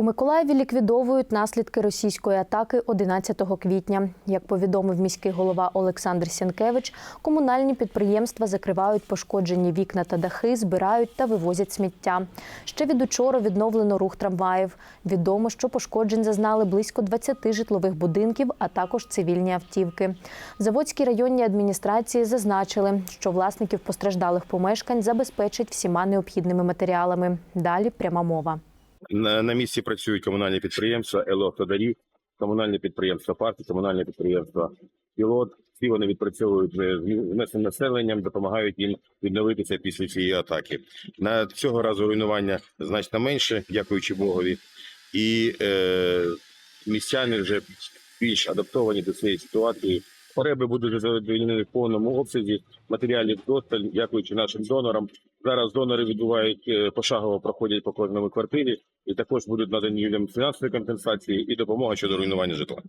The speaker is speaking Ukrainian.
У Миколаєві ліквідовують наслідки російської атаки 11 квітня. Як повідомив міський голова Олександр Сінкевич, комунальні підприємства закривають пошкоджені вікна та дахи, збирають та вивозять сміття. Ще від учора відновлено рух трамваїв. Відомо, що пошкоджень зазнали близько 20 житлових будинків, а також цивільні автівки. Заводській районній адміністрації зазначили, що власників постраждалих помешкань забезпечать всіма необхідними матеріалами. Далі пряма мова. На, на місці працюють комунальні підприємства «Електодарі», комунальне підприємство «Парки», комунальне підприємство «Пілот». Всі вони відпрацьовують з місцевим населенням, допомагають їм відновитися після цієї атаки. На цього разу руйнування значно менше, дякуючи Богові. І е, містяни вже більш адаптовані до цієї ситуації. Пореби будуть задовільнені в повному обсязі. Матеріалів досталь, дякуючи нашим донорам. Зараз донори відбувають е, пошагово проходять по кожному квартирі, і також будуть надані людям фінансові компенсації і допомога щодо руйнування житла.